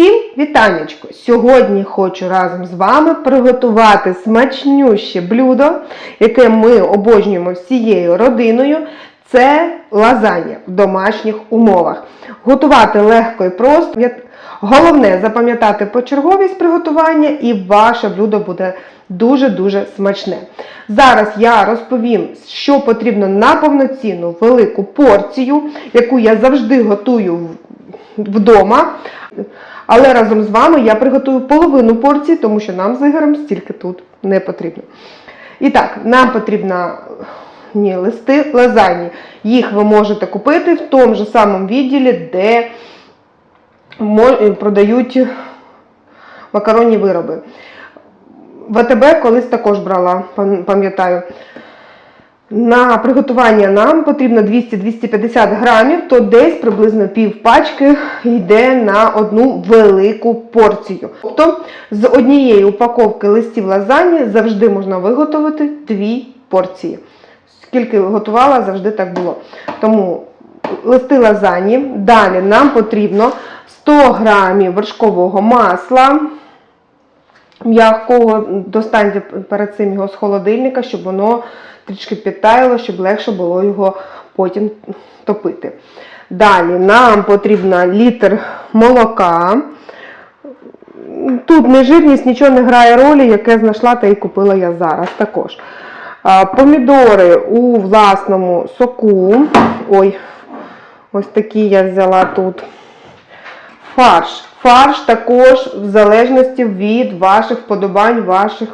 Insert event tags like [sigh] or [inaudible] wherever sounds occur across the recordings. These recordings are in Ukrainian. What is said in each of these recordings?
Всім вітанечко! Сьогодні хочу разом з вами приготувати смачнюще блюдо, яке ми обожнюємо всією родиною. Це лазанья в домашніх умовах. Готувати легко і просто. Головне запам'ятати почерговість приготування, і ваше блюдо буде дуже-дуже смачне. Зараз я розповім, що потрібно на повноцінну велику порцію, яку я завжди готую в- вдома. Але разом з вами я приготую половину порції, тому що нам з Ігорем стільки тут не потрібно. І так, нам потрібно ні, листи лазані. Їх ви можете купити в тому ж самому відділі, де продають макаронні вироби. ВТБ колись також брала, пам'ятаю. На приготування нам потрібно 200-250 грамів, то десь приблизно пів пачки йде на одну велику порцію. Тобто з однієї упаковки листів лазані завжди можна виготовити дві порції. Скільки готувала, завжди так було. Тому листи лазані. Далі нам потрібно 100 грамів вершкового масла м'якого, достаньте перед цим його з холодильника, щоб воно трішки підтаяло, щоб легше було його потім топити. Далі нам потрібно літр молока. Тут не жирність, нічого не грає ролі, яке знайшла, та і купила я зараз також. Помідори у власному соку. Ой, ось такі я взяла тут. Фарш. Фарш також в залежності від ваших вподобань, ваших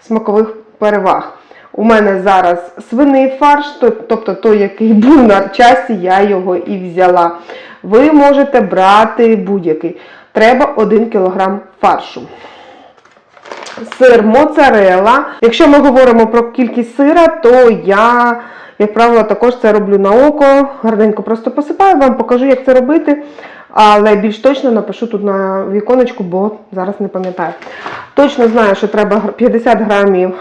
смакових переваг. У мене зараз свиний фарш, тобто той, який [laughs] був на часі, я його і взяла. Ви можете брати будь-який. Треба 1 кг фаршу. Сир моцарелла. Якщо ми говоримо про кількість сира, то я, як правило, також це роблю на око. Гарненько просто посипаю, вам покажу, як це робити. Але більш точно напишу тут на віконечку, бо зараз не пам'ятаю. Точно знаю, що треба 50 грамів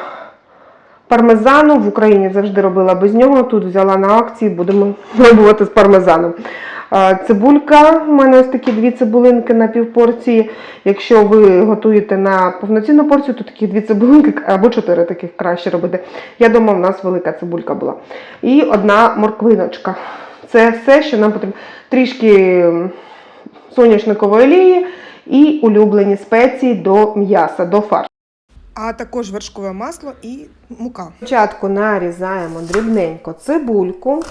пармезану. В Україні завжди робила без нього. Тут взяла на акції, будемо [laughs] пробувати з пармезаном. Цибулька, у мене ось такі дві цибулинки на півпорції. Якщо ви готуєте на повноцінну порцію, то такі дві цибулинки або чотири таких краще робити. Я думаю, у нас велика цибулька була. І одна морквиночка. Це все, що нам потрібно. Трішки соняшникової олії і улюблені спеції до м'яса, до фаршу. а також вершкове масло і мука. Спочатку нарізаємо дрібненько цибульку.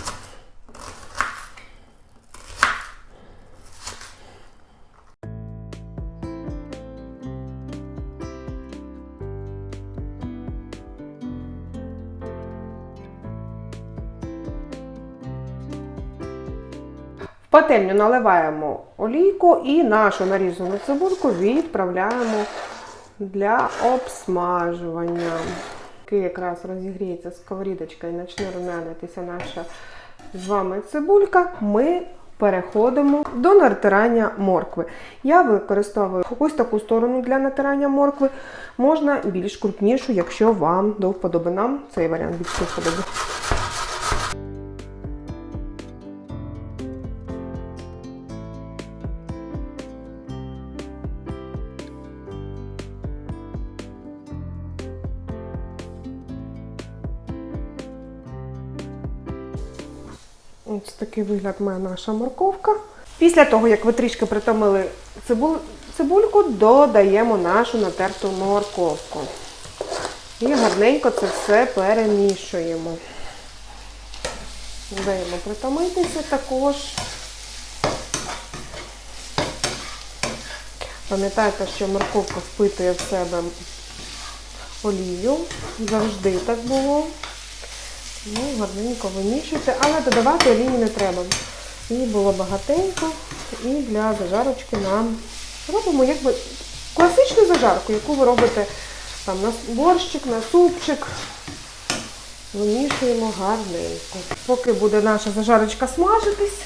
Пательню наливаємо олійку і нашу нарізану цибульку відправляємо для обсмажування. Якраз розігріється сковорідочка і почне румянитися наша з вами цибулька, ми переходимо до натирання моркви. Я використовую ось таку сторону для натирання моркви. Можна більш крупнішу, якщо вам до вподоби нам цей варіант більш до вподоби. Такий вигляд має наша морковка. Після того, як ви трішки притомили цибульку, додаємо нашу натерту морковку. І гарненько це все перемішуємо. Даємо притомитися також. Пам'ятайте, що морковка впитує в себе олію. Завжди так було. Ну, гарненько вимішуйте, але додавати олії не треба. Її було багатенько. І для зажарочки нам робимо якби класичну зажарку, яку ви робите там на борщик, на супчик. Вимішуємо гарненько. Поки буде наша зажарочка смажитись,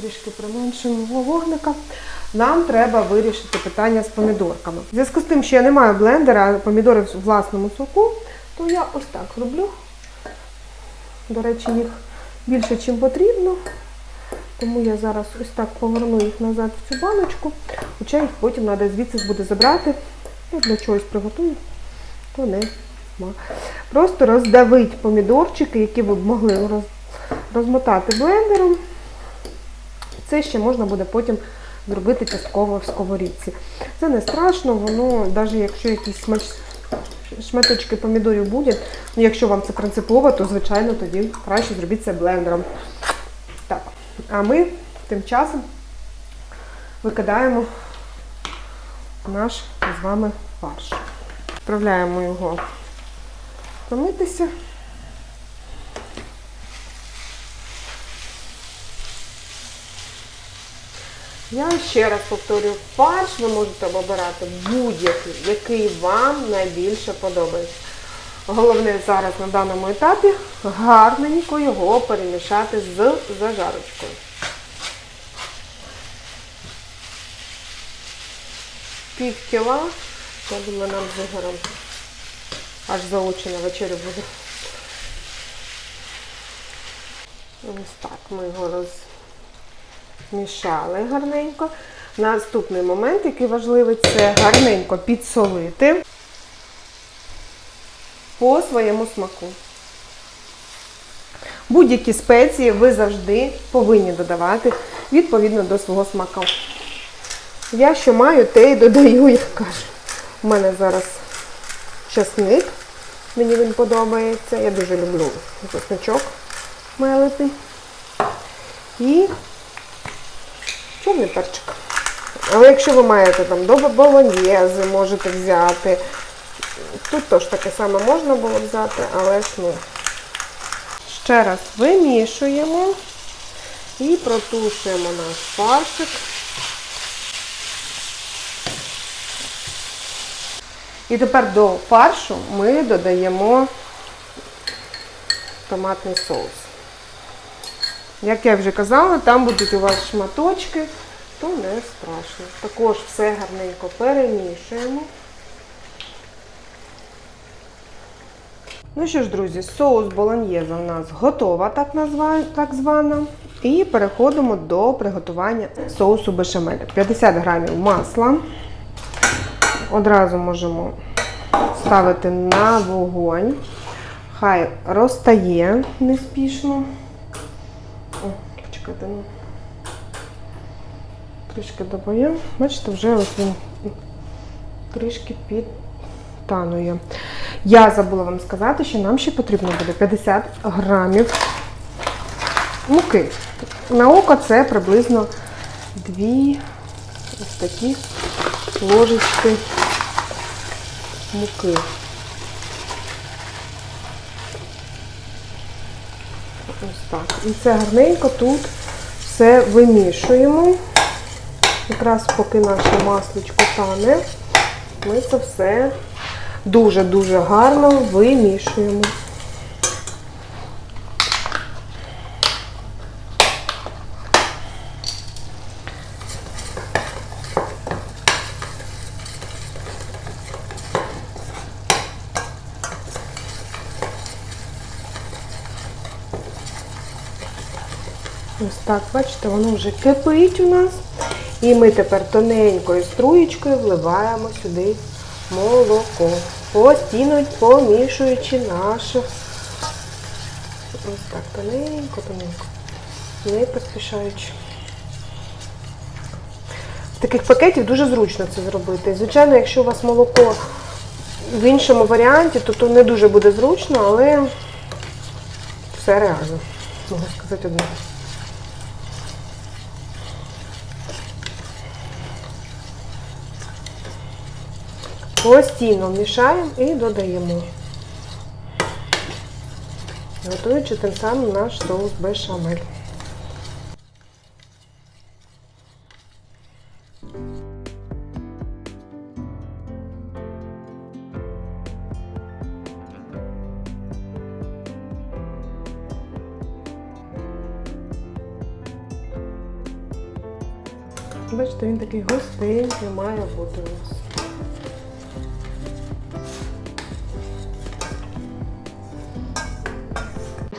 трішки применшуємо вогника. Нам треба вирішити питання з помідорками. В зв'язку з тим, що я не маю блендера, а помідори в власному соку, то я ось так роблю. До речі, їх більше, чим потрібно. Тому я зараз ось так поверну їх назад в цю баночку, хоча їх потім треба звідси буде забрати. Ну, для чогось приготую, то не. Просто роздавить помідорчики, які ви б могли роз- розмотати блендером. Це ще можна буде потім зробити частково в сковорідці. Це не страшно, воно, навіть якщо якісь смач... шматочки помідорів будуть, ну якщо вам це принципово, то звичайно тоді краще зробіть це блендером. Так, а ми тим часом викидаємо наш з вами фарш. Відправляємо його помитися. Я ще раз повторюю, фарш ви можете обирати будь-який, який вам найбільше подобається. Головне зараз на даному етапі гарненько його перемішати з зажарочкою. Пів кіла, я думаю, нам з Ігорем аж за очі на буде. Ось так ми його розмішали гарненько. Наступний момент, який важливий, це гарненько підсолити по своєму смаку. Будь-які спеції ви завжди повинні додавати відповідно до свого смаку. Я що маю, те й додаю, [laughs] як кажу. У мене зараз часник, мені він подобається. Я дуже люблю чесничок мелити. І чорний перчик. Але якщо ви маєте там до болоньєзи, можете взяти. Тут теж таке саме можна було взяти, але ж ну. Ще раз вимішуємо і протушуємо наш фаршик. І тепер до фаршу ми додаємо томатний соус. Як я вже казала, там будуть у вас шматочки, то не страшно. Також все гарненько перемішуємо. Ну що ж, друзі, соус болоньєза у нас готова, так, назва, так звана. І переходимо до приготування соусу бешамель. 50 грамів масла. Одразу можемо ставити на вогонь. Хай розтає неспішно. О, почекайте, ну. Трішки додаємо. Бачите, вже ось він трішки підтанує. Я забула вам сказати, що нам ще потрібно буде 50 грамів муки. На око це приблизно 2 ось такі ложечки муки. Ось так. І це гарненько тут все вимішуємо. Якраз поки наше масличко тане, ми це все дуже-дуже гарно вимішуємо. Ось так, бачите, воно вже кипить у нас. І ми тепер тоненькою струєчкою вливаємо сюди молоко. Постійно помішуючи наше. Ось так, тоненько, тоненько. Не поспішаючи. З таких пакетів дуже зручно це зробити. Звичайно, якщо у вас молоко в іншому варіанті, то, то не дуже буде зручно, але все реально. Можу сказати одне. Постійно мішаємо і додаємо. Готуючи тим самим наш соус бешамель. Бачите, він такий густенький має бути у нас.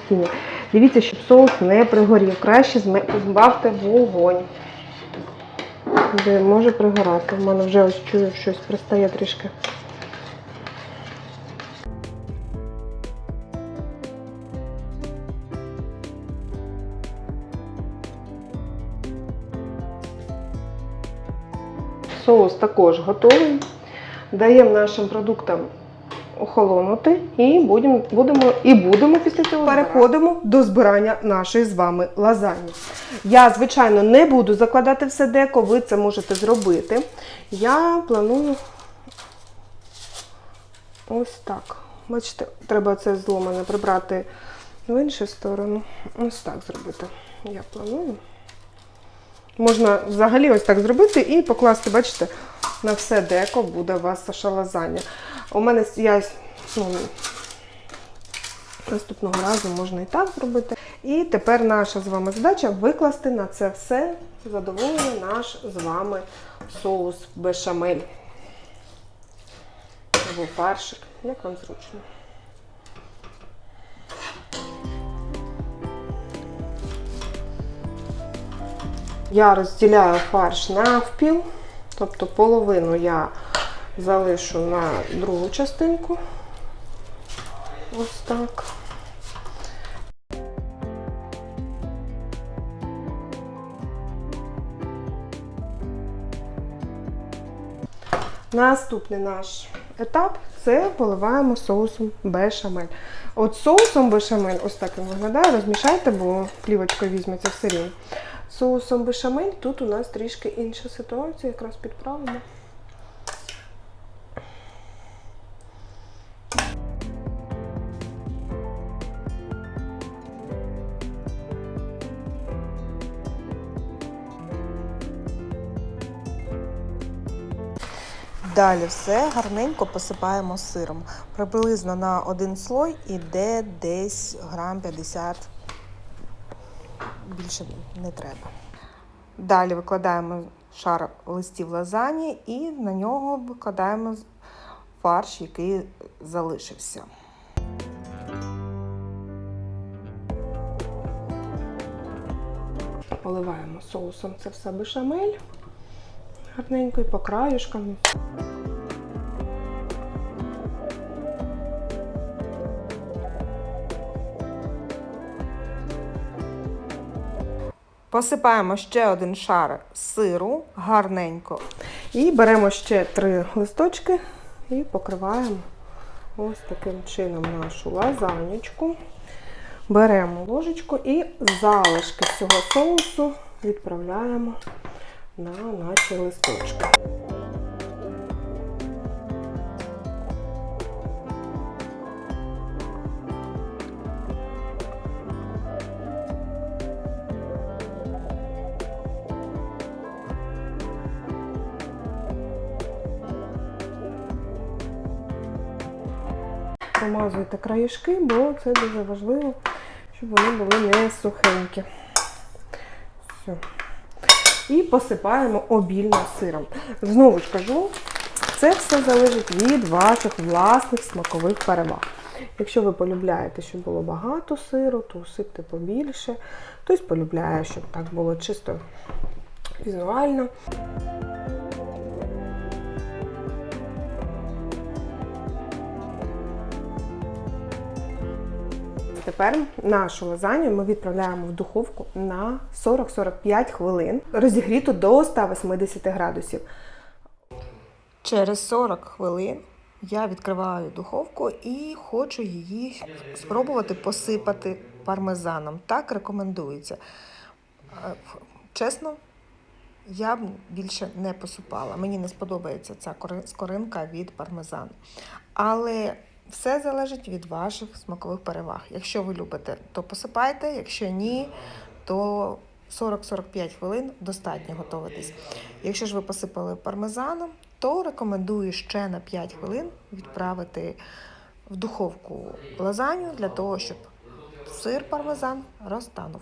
Кристині. Дивіться, щоб соус не пригорів. Краще збавте вогонь. Де може пригорати. У мене вже ось чую, щось пристає трішки. Соус також готовий. Даємо нашим продуктам охолонути і будемо, будемо, і будемо після цього переходимо до збирання нашої з вами лазані. Я, звичайно, не буду закладати все деко, ви це можете зробити. Я планую ось так. Бачите, треба це зломане прибрати в іншу сторону. Ось так зробити. Я планую. Можна взагалі ось так зробити і покласти, бачите, на все деко буде у вас ваша лазанья. У мене я ну, наступного разу можна і так зробити. І тепер наша з вами задача викласти на це все задоволення наш з вами соус бешамель. Або фаршик, як вам зручно. Я розділяю фарш навпіл, тобто половину я залишу на другу частинку. Ось так. Наступний наш етап це поливаємо соусом бешамель. От соусом бешамель, ось так він виглядає, розмішайте, бо плівочкою візьметься все рівно. Соусом бешамель тут у нас трішки інша ситуація, якраз підправимо. Далі все гарненько посипаємо сиром. Приблизно на один слой іде десь грам 50. Більше не треба. Далі викладаємо шар листів лазані і на нього викладаємо фарш, який залишився. Поливаємо соусом це все бешамель. Гарненько і по краюшкам. Посипаємо ще один шар сиру гарненько. І беремо ще три листочки і покриваємо ось таким чином нашу лазанечку. Беремо ложечку і залишки цього соусу відправляємо на наші листочки. Промазуйте краєшки, бо це дуже важливо, щоб вони були не сухенькі. Все. І посипаємо обільно сиром. Знову ж кажу, це все залежить від ваших власних смакових переваг. Якщо ви полюбляєте, щоб було багато сиру, то усипте побільше. Хтось полюбляє, щоб так було чисто візуально. Тепер нашу лазанью ми відправляємо в духовку на 40-45 хвилин, розігріту до 180 градусів. Через 40 хвилин я відкриваю духовку і хочу її спробувати посипати пармезаном. Так рекомендується. Е, Чесно, я б більше не посипала. Мені не сподобається ця кори- скоринка від пармезану. Але все залежить від ваших смакових переваг. Якщо ви любите, то посипайте, якщо ні, то 40-45 хвилин достатньо готуватись. Якщо ж ви посипали пармезаном, то рекомендую ще на 5 хвилин відправити в духовку лазанью для того, щоб сир пармезан розтанув.